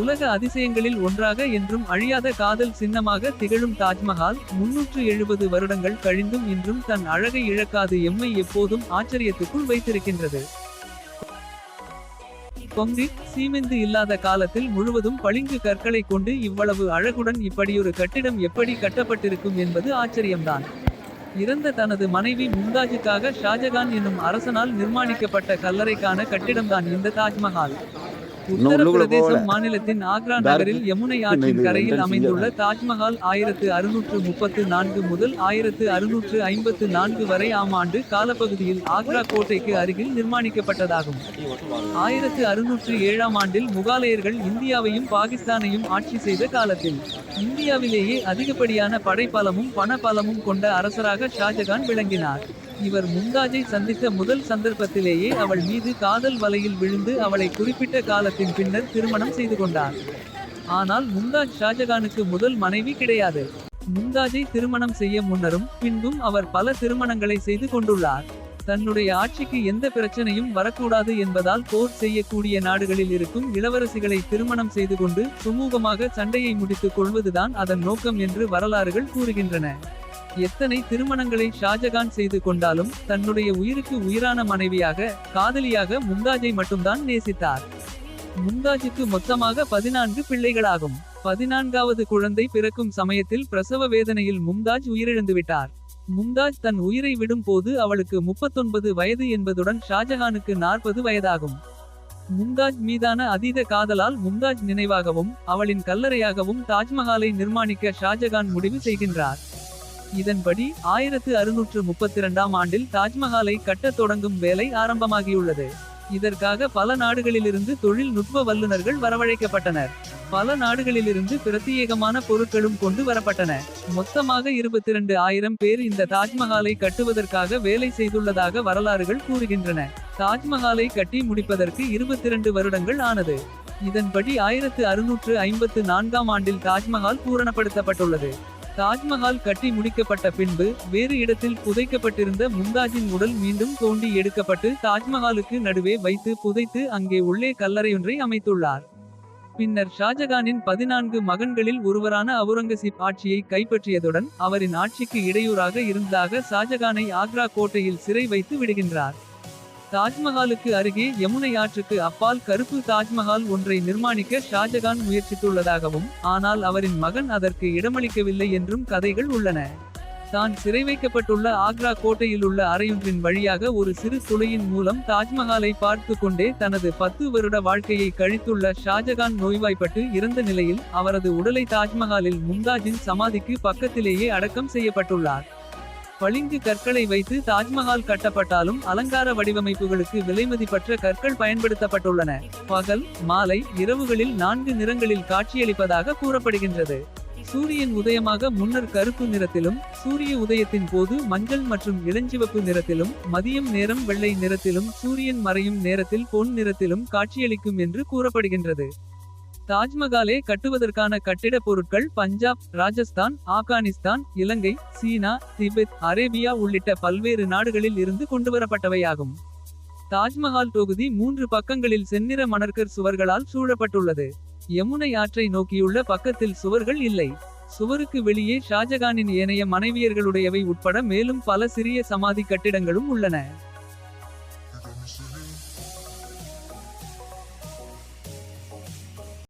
உலக அதிசயங்களில் ஒன்றாக என்றும் அழியாத காதல் சின்னமாக திகழும் தாஜ்மஹால் முன்னூற்று எழுபது வருடங்கள் கழிந்தும் இன்றும் தன் அழகை இழக்காது எம்மை எப்போதும் ஆச்சரியத்துக்குள் வைத்திருக்கின்றது. கொங்கிட் சீமெந்து இல்லாத காலத்தில் முழுவதும் பளிங்கு கற்களை கொண்டு இவ்வளவு அழகுடன் இப்படியொரு கட்டிடம் எப்படி கட்டப்பட்டிருக்கும் என்பது ஆச்சரியம்தான். இறந்த தனது மனைவி மும்தாஜுக்காக ஷாஜகான் என்னும் அரசனால் நிர்மாணிக்கப்பட்ட கல்லறைக்கான கட்டிடம்தான் இந்த தாஜ்மஹால். உத்தரப்பிரதேசம் மாநிலத்தின் ஆக்ரா நகரில் யமுனை ஆற்றின் கரையில் அமைந்துள்ள தாஜ்மஹால் ஆயிரத்து அறுநூற்று முப்பத்து நான்கு முதல் ஆயிரத்து அறுநூற்று ஐம்பத்து நான்கு வரை ஆம் ஆண்டு காலப்பகுதியில் ஆக்ரா கோட்டைக்கு அருகில் நிர்மாணிக்கப்பட்டதாகும். ஆயிரத்து அறுநூற்று ஏழாம் ஆண்டில் முகாலயர்கள் இந்தியாவையும் பாகிஸ்தானையும் ஆட்சி செய்த காலத்தில். இந்தியாவிலேயே அதிகப்படியான படைப்பலமும் பணபலமும் கொண்ட அரசராக ஷாஜகான் விளங்கினார். இவர் மும்தாஜை சந்தித்த முதல் சந்தர்ப்பத்திலேயே அவள் மீது காதல் வலையில் விழுந்து அவளை குறிப்பிட்ட காலத்தின் பின்னர் திருமணம் செய்து கொண்டார். ஆனால் மும்தாஜ் ஷாஜகானுக்கு முதல் மனைவி கிடையாது. மும்தாஜை திருமணம் செய்ய முன்னரும் பின்பும் அவர் பல திருமணங்களை செய்து கொண்டுள்ளார். தன்னுடைய ஆட்சிக்கு எந்த பிரச்சனையும் வரக்கூடாது என்பதால் போர் செய்யக்கூடிய நாடுகளில் இருக்கும் இளவரசிகளை திருமணம் செய்து கொண்டு சுமூகமாக சண்டையை முடித்துக் கொள்வதுதான் அதன் நோக்கம் என்று வரலாறுகள் கூறுகின்றன. எத்தனை திருமணங்களை ஷாஜகான் செய்து கொண்டாலும் தன்னுடைய உயிருக்கு உயிரான மனைவியாக காதலியாக மும்தாஜை மட்டும்தான் நேசித்தார். மும்தாஜுக்கு மொத்தமாக பதினான்கு பிள்ளைகளாகும். பதினான்காவது குழந்தை பிறக்கும் சமயத்தில் பிரசவ வேதனையில் மும்தாஜ் உயிரிழந்துவிட்டார். மும்தாஜ் தன் உயிரை விடும் போது அவளுக்கு முப்பத்தொன்பது வயது என்பதுடன் ஷாஜகானுக்கு நாற்பது வயதாகும். மும்தாஜ் மீதான அதீத காதலால் மும்தாஜ் நினைவாகவும் அவளின் கல்லறையாகவும் தாஜ்மஹாலை நிர்மாணிக்க ஷாஜகான் முடிவு செய்கின்றார். இதன்படி ஆயிரத்து அறுநூற்று முப்பத்தி இரண்டாம் ஆண்டில் தாஜ்மஹாலை கட்டத் தொடங்கும் வேலை ஆரம்பமாகியுள்ளது. இதற்காக பல நாடுகளிலிருந்து தொழில்நுட்ப வல்லுநர்கள் வரவழைக்கப்பட்டனர். பல நாடுகளிலிருந்து பிரத்யேகமான பொருட்களும் கொண்டு வரப்பட்டன. மொத்தமாக இருபத்தி இரண்டு ஆயிரம் பேர் இந்த தாஜ்மஹாலை கட்டுவதற்காக வேலை செய்துள்ளதாக வரலாறுகள் கூறுகின்றன. தாஜ்மஹாலை கட்டி முடிப்பதற்கு இருபத்தி இரண்டு வருடங்கள் ஆனது. இதன்படி ஆயிரத்து அறுநூற்று ஐம்பத்து நான்காம் ஆண்டில் தாஜ்மஹால் பூரணப்படுத்தப்பட்டுள்ளது. தாஜ்மஹால் கட்டி முடிக்கப்பட்ட பின்பு வேறு இடத்தில் புதைக்கப்பட்டிருந்த மும்தாஜின் உடல் மீண்டும் தோண்டி எடுக்கப்பட்டு தாஜ்மஹாலுக்கு நடுவே வைத்து புதைத்து அங்கே உள்ளே கல்லறையொன்றை அமைத்துள்ளார். பின்னர் ஷாஜகானின் பதினான்கு மகன்களில் ஒருவரான அவுரங்கசீப் ஆட்சியை கைப்பற்றியதுடன் அவரின் ஆட்சிக்கு இடையூறாக இருந்ததாக ஷாஜகானை ஆக்ரா கோட்டையில் சிறை வைத்து விடுகின்றார். தாஜ்மஹாலுக்கு அருகே யமுனை ஆற்றுக்கு அப்பால் கருப்பு தாஜ்மஹால் ஒன்றை நிர்மாணிக்க ஷாஜகான் முயற்சித்துள்ளதாகவும் ஆனால் அவரின் மகன் அதற்கு இடமளிக்கவில்லை என்றும் கதைகள் உள்ளன. தான் சிறை வைக்கப்பட்டுள்ள ஆக்ரா கோட்டையில் உள்ள அறையொன்றின் வழியாக ஒரு சிறு துளையின் மூலம் தாஜ்மஹாலை பார்த்து கொண்டே தனது பத்து வருட வாழ்க்கையை கழித்துள்ள ஷாஜகான் நோய்வாய்ப்பட்டு இறந்த நிலையில் அவரது உடலை தாஜ்மஹாலில் மும்தாஜின் சமாதிக்கு பக்கத்திலேயே அடக்கம் செய்யப்பட்டுள்ளார். பளிங்கு கற்களை வைத்து தாஜ்மஹால் கட்டப்பட்டாலும் அலங்கார வடிவமைப்புகளுக்கு விலைமதிப்பற்ற கற்கள் பயன்படுத்தப்பட்டுள்ளன. பகல் மாலை இரவுகளில் நான்கு நிறங்களில் காட்சியளிப்பதாக கூறப்படுகின்றது. சூரியன் உதயமாக முன்னர் கருப்பு நிறத்திலும் சூரிய உதயத்தின் போது மஞ்சள் மற்றும் இளஞ்சிவப்பு நிறத்திலும் மதியம் நேரம் வெள்ளை நிறத்திலும் சூரியன் மறையும் நேரத்தில் பொன் நிறத்திலும் காட்சியளிக்கும் என்று கூறப்படுகின்றது. தாஜ்மஹாலை கட்டுவதற்கான கட்டிடப் பொருட்கள் பஞ்சாப் ராஜஸ்தான் ஆப்கானிஸ்தான் இலங்கை சீனா திபெத் அரேபியா உள்ளிட்ட பல்வேறு நாடுகளில் இருந்து கொண்டுவரப்பட்டவையாகும். தாஜ்மஹால் தொகுதி மூன்று பக்கங்களில் செந்நிற மணற்கர் சுவர்களால் சூழப்பட்டுள்ளது. யமுனை ஆற்றை நோக்கியுள்ள பக்கத்தில் சுவர்கள் இல்லை. சுவருக்கு வெளியே ஷாஜகானின் ஏனைய மனைவியர்களுடையவை உட்பட மேலும் பல சிறிய சமாதி கட்டிடங்களும் உள்ளன.